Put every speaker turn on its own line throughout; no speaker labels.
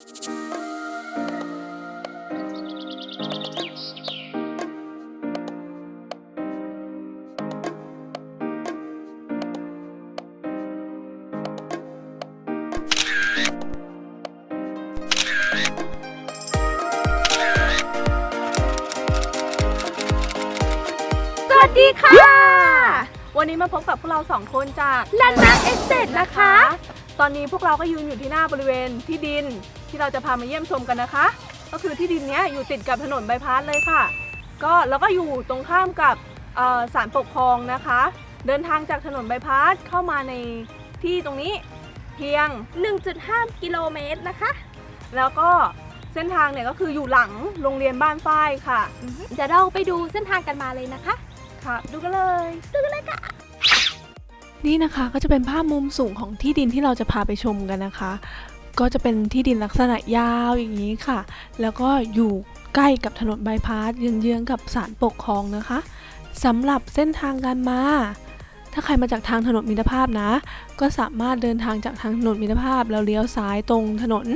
สวัสดีค่ะ
วันนี้มาพบกับพวกเราสองคนจาก
แลนด์มาร์คเอสเตทนะคะ
ตอนนี้พวกเราก็ยืนอยู่ที่หน้าบริเวณที่ดิน ที่เราจะพามาเยี่ยมชมกันนะคะ ก็คือที่ดินเนี้ยอยู่ติดกับถนนบายพาสเลยค่ะ ก็แล้วก็อยู่ตรงข้ามกับเอ่อศาลปกครองนะคะ เดินทางจากถนนบายพาสเข้ามาในที่ตรงนี้เพียง
1.5 กิโลเมตรนะคะ
แล้วก็เส้นทางเนี่ยก็คืออยู่หลังโรงเรียนบ้านฝ้ายค่ะ
เดี๋ยวเราไปดูเส้นทางกันมาเลยนะคะ
ค่ะ ดูกันเลย
ดูกันเลยค่ะ
นี่นะคะก็จะเป็นภาพมุมสูงของที่ดินที่เราจะพาไปชมกันนะคะ ก็จะเป็นที่ดินลักษณะยาวอย่างนี้ค่ะ แล้วก็อยู่ใกล้กับถนนบายพาสเยื้องๆกับศาลปกครองนะคะสำหรับเส้นทางการมา ถ้าใครมาจากทางถนนมิตรภาพนะ ก็สามารถเดินทางจากทางถนนมิตรภาพ แล้วเลี้ยวซ้ายตรงถนน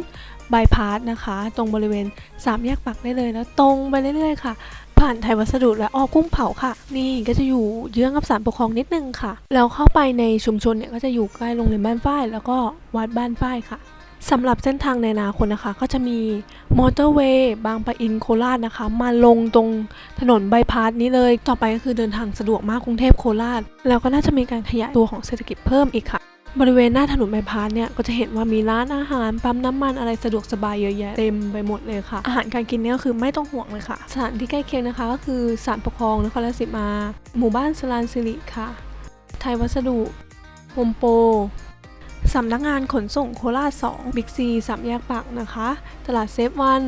บายพาสนะคะ ตรงบริเวณสามแยกปักได้เลยแล้วตรงไปเรื่อยๆค่ะผ่านไทยวัสดุและออกุ้งเผาค่ะ นี่ก็จะอยู่เยื้องกับศาลปกครองนิดนึงค่ะ แล้วเข้าไปในชุมชนเนี่ยก็จะอยู่ใกล้โรงเรียนบ้านฝ้าย แล้วก็วัดบ้านฝ้ายค่ะ สำหรับเส้นทางในอนาคตนะคะ ก็จะมีมอเตอร์เวย์บางปะอินโคราชนะคะ มาลงตรงถนนบายพาสนี้เลย ต่อไปก็คือเดินทางสะดวกมากกรุงเทพโคราช แล้วก็น่าจะมีการขยายตัวของเศรษฐกิจเพิ่มอีกค่ะ บริเวณหน้าถนนบายพาสเนี่ยก็จะเห็นว่ามีร้านอาหารปั๊มน้ำมันอะไรสะดวกสบายเยอะแยะเต็มไปหมดเลยค่ะ อาหารการกินเนี่ยก็คือไม่ต้องห่วงเลยค่ะ สถานที่ใกล้เคียงนะคะก็คือศาลปกครองนครราชสีมา หมู่บ้านสลานสิริค่ะ ไทยวัสดุโฮมโปร สำนักงานขนส่งโคราช 2 บิ๊กซีสามแยกปากนะคะ ตลาดเซฟวัน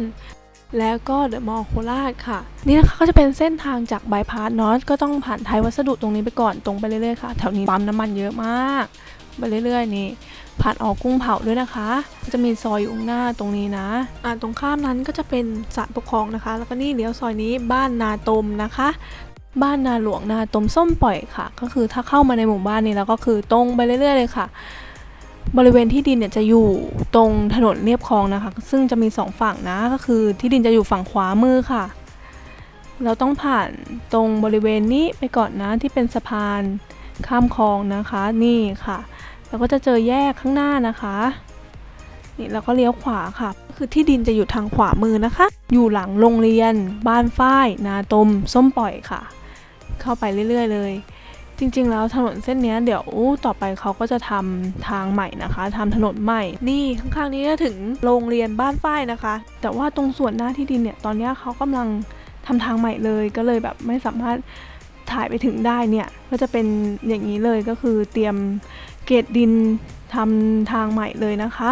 แล้วก็เดอะมอลล์โคราชค่ะ นี่นะคะก็จะเป็นเส้นทางจากบายพาสเนาะก็ต้องผ่านไทยวัสดุตรงนี้ไปก่อนตรงไปเรื่อยๆค่ะ แถวนี้ปั๊มน้ำมันเยอะมาก ไปเรื่อยๆนี่ผ่านออกกุ้งเผาด้วยนะคะ จะมีซอยอยู่ข้างหน้าตรงนี้นะอ่าตรงข้ามนั้นก็จะเป็นศาลปกครองนะคะ แล้วก็นี่เลี้ยวซอยนี้บ้านนาตมนะคะ บ้านนาหลวงนาตมส้มปล่อยค่ะ ก็คือถ้าเข้ามาในหมู่บ้านนี้แล้วก็คือตรงไปเรื่อยๆเลยค่ะ บริเวณที่ดินเนี่ยจะอยู่ตรงถนนเรียบคลองนะคะ ซึ่งจะมีสองฝั่งนะก็คือที่ดินจะอยู่ฝั่งขวามือค่ะ เราต้องผ่านตรงบริเวณนี้ไปก่อนนะที่เป็นสะพานข้ามคลองนะคะนี่ค่ะแล้วก็จะเจอแยกข้างหน้านะคะนี่แล้วก็เลี้ยวขวาค่ะ คือที่ดินจะอยู่ทางขวามือนะคะ อยู่หลังโรงเรียน บ้านฝ้าย นาตม ส้มปล่อยค่ะ เข้าไปเรื่อย ๆ เลย จริงๆ แล้วถนนเส้นนี้เดี๋ยวต่อไปเขาก็จะทำทางใหม่นะคะทำถนนใหม่ นี่ข้างๆนี้ถึงโรงเรียนบ้านฝ้ายนะคะ แต่ว่าตรงส่วนหน้าที่ดินเนี่ยตอนนี้เขากำลังทำทางใหม่เลยก็เลยแบบไม่สามารถถ่ายไปถึงได้เนี่ยก็จะเป็นอย่างนี้เลยก็คือเตรียมเกรดดินทำทางใหม่เลยนะคะ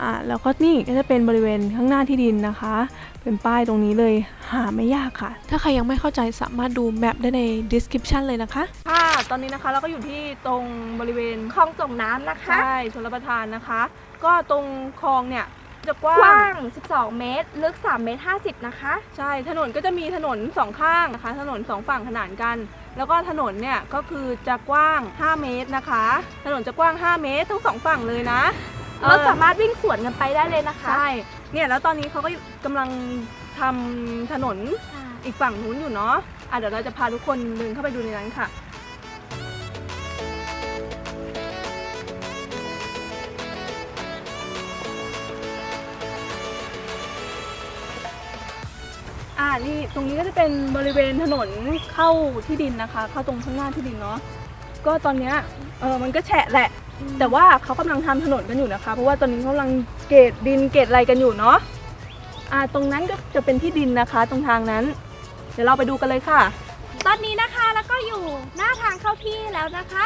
อ่าแล้วก็นี่ก็จะเป็นบริเวณข้างหน้าที่ดินนะคะ เป็นป้ายตรงนี้เลยหาไม่ยากค่ะ ถ้าใครยังไม่เข้าใจสามารถดูแมปได้ใน description เลยนะคะ ค่ะ ตอนนี้นะคะเราก็อยู่ที่ตรงบริเวณ
คลองส่งน้ำนะคะ
ใช่ชลประทานนะคะ ก็ตรงคลองเนี่ยจะกว้
กว้าา
ง
ง12 เมตร ลึก 3 เมตร 50 นะคะ
ใช่ถนนก็จะมีถนนสองข้างนะคะ ถนนสองฝั่งขนานกัน แล้วก็ถนนเนี่ยก็คือจะกว้าง 5 เมตรนะคะ ถนนจะกว้าง 5 เมตรทั้งสองฝั่งเลยนะ
เรา
เออ
สามารถวิ่งสวนกันไปได้เลยนะคะ
ใช่เนี่ยแล้วตอนนี้เขาก็กำลังทำถนนอีกฝั่งนู้นอยู่เนาะอะเดี๋ยวเราจะพาทุกคนเดินเข้าไปดูในนั้นค่ะ อ่านี่ตรงนี้ก็จะเป็นบริเวณถนนเข้าที่ดินนะคะ เข้าตรงข้างหน้าที่ดินเนาะก็ตอนเนี้ยเออมันก็แฉะแหละ แต่ว่าเขากำลังทำถนนกันอยู่นะคะ เพราะว่าตอนนี้เขากำลังเกรดดินเกรดอะไรกันอยู่เนาะอ่าตรงนั้นก็จะเป็นที่ดินนะคะ ตรงทางนั้น เดี๋ยวเราไปดูกันเลยค่ะ
ตอนนี้นะคะแล้วก็อยู่หน้าทางเข้าที่แล้วนะคะ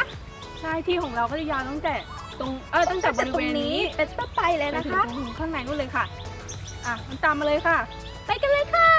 ใช่ที่ของเราก็จะยาวตั้งแต่ตรงเออตั้งแต่บ
จาก
ริ
ตร
เว
ง
ณ
นี้
นี้
เป็นต้นไปเลย
ไป
นะ
ถึง
คะ
ตรงข้างในนู่นเลยค่ะอะมันตามมาเลยค่ะ
ไปกันเลยค่ะ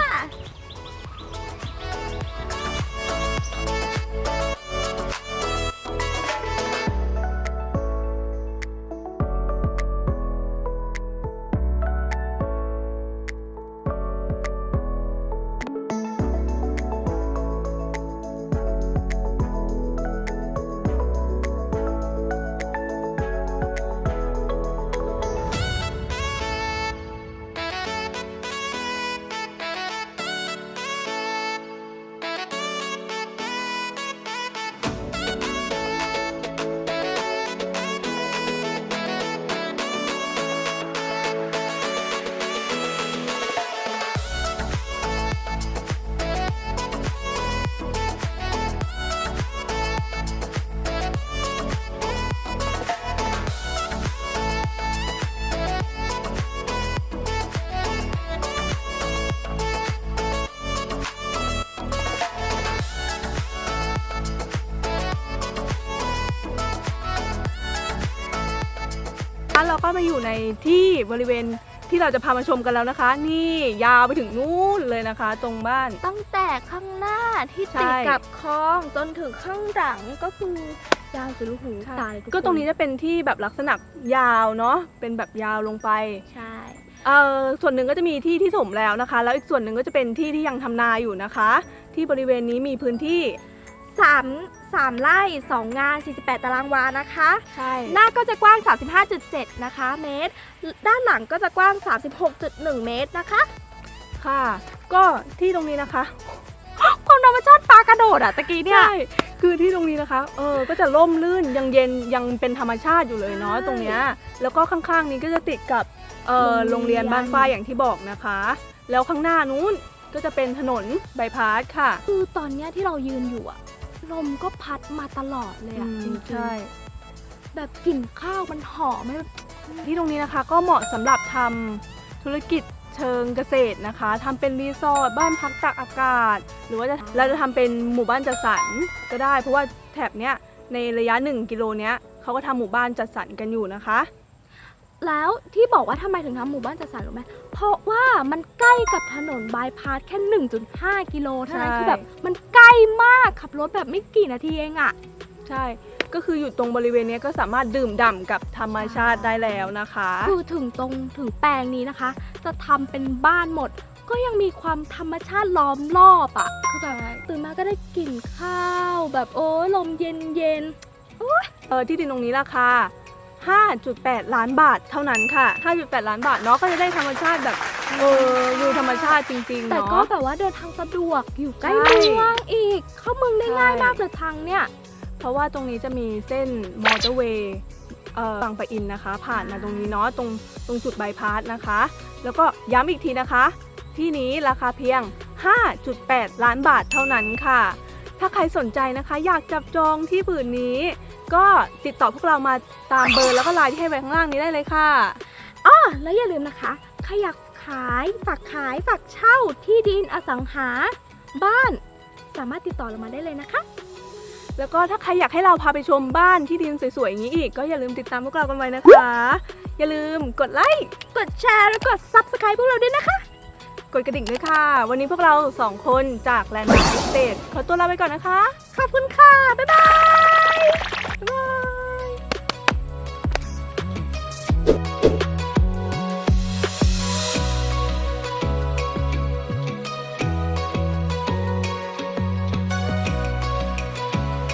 เราก็มาอยู่ในที่บริเวณที่เราจะพามาชมกันแล้วนะคะ นี่ยาวไปถึงนู่นเลยนะคะ ตรงบ้าน
ตั้งแต่ข้างหน้าที่
ใช่
ติดกับคลองจนถึงข้างหลังก็คือยาวสุดลูกหูตายทุค
ก็ตรงนี้จะเป็นที่แบบลักษณะยาวเนาะเป็นแบบยาวลงไป
ใช่
เอ่อส่วนหนึ่งก็จะมีที่ที่ถมแล้วนะคะ แล้วอีกส่วนหนึ่งก็จะเป็นที่ที่ยังทำนาอยู่นะคะ ที่บริเวณนี้มีพื้นที่
สามสามไร่สองงาน 48 ตารางวานะคะ
ใช่
หน้าก็จะกว้าง 35.7 นะคะ เมตร ด้านหลังก็จะกว้าง 36.1 เมตรนะคะ
ค่ะ ก็ที่ตรงนี้นะคะ
ความธรรมชาติปลากระโดดอะตะกี้เนี่ย
ใช่ คือที่ตรงนี้นะคะ เออ ก็จะร่มรื่นยังเย็นยังเป็นธรรมชาติอยู่เลยเนาะ
ใช่
ตรงเนี้ย แล้วก็ข้างๆนี้ก็จะติดกับ เออ
โร
โรงง
เรี
เรี
ย
ย
น
นบ้านฝ้ายอย่างที่บอกนะคะ แล้วข้างหน้านู้นก็จะเป็นถนนใบายพาสค่ะ
คือตอนเนี้ยที่เรายืนอยู่อะ ลมก็พัดมาตลอดเลยอะจริงๆ
ใช่
แบบกลิ่นข้าวมันหอมไม่แบบ
ที่ตรงนี้นะคะก็เหมาะสำหรับทำธุรกิจเชิงเกษตรนะคะทำเป็นรีสอร์ทบ้านพักตากอากาศ หรือว่าจะเราจะทำเป็นหมู่บ้านจัดสรรก็ได้ เพราะว่าแถบเนี้ยในระยะ 1 กิโลเนี้ยเขาก็ทำหมู่บ้านจัดสรรกันอยู่นะคะ
แล้วที่บอกว่าทำไมถึงทำหมู่บ้านจัดสรรรู้ไหมเพราะว่ามันใกล้กับถนนบายพาสแค่ 1.5 กิโลเท่านั้น
ใช่
คือแบบมันใกล้มากขับรถแบบไม่กี่นาทีเองอะ
ใช่ ก็คืออยู่ตรงบริเวณเนี้ยก็สามารถดื่มด่ำกับธรรมชาติได้แล้วนะคะ
คือถึงตรงถึงแปลงนี้นะคะ จะทำเป็นบ้านหมด ก็ยังมีความธรรมชาติล้อมรอบอะคือแบบตื่นมาก็ได้กลิ่นข้าว แบบโอ้ยลมเย็นเย็น
เออที่ดินตรงนี้ราคา 5.8 ล้านบาทเท่านั้นค่ะ 5.8 ล้านบาทเนาะก็จะได้ธรรมชาติแบบเออวิวธรรมชาติจริง
ๆ
ๆ
แต่
เนาะ
ก็แบบว่าเดินทางสะดวกอยู่ใกล้
ใช่
เมืองอีก เข้าเมืองได้ง่าย
ใช่
มากเลยทางเนี่ย
เพราะว่าตรงนี้จะมีเส้นมอเตอร์เวย์เอ่อฝั่งปะอินนะคะ ผ่านมาตรงนี้เนาะตรงตรงจุดบายพาสนะคะ แล้วก็ย้ำอีกทีนะคะ ที่นี้ราคาเพียง 5.8 ล้านบาทเท่านั้นค่ะ ถ้าใครสนใจนะคะ อยากจับจองที่ผืนนี้ ก็ติดต่อพวกเรามาตามเบอร์แล้วก็ไลน์ที่ให้ไว้ข้างล่างนี้ได้เลยค่ะ
อะแล้วอย่าลืมนะคะใครอยากขายฝากขายฝากเช่าที่ดินอสังหา บ้านสามารถติดต่อเรามาได้เลยนะคะ
แล้วก็ถ้าใครอยากให้เราพาไปชมบ้านที่ดินสวยๆอย่างนี้อีก ก็อย่าลืมติดตามพวกเรากันไว้นะคะ อย่าลืมกดไลค์
กดแชร์แล้วกด subscribe พวกเราด้วยนะคะ
กดกระดิ่งด้วยค่ะ วันนี้พวกเราสองคนจากแลนด์มาร์คสเตทขอตัวลาไปก่อนนะคะ
ขอบคุณค่ะ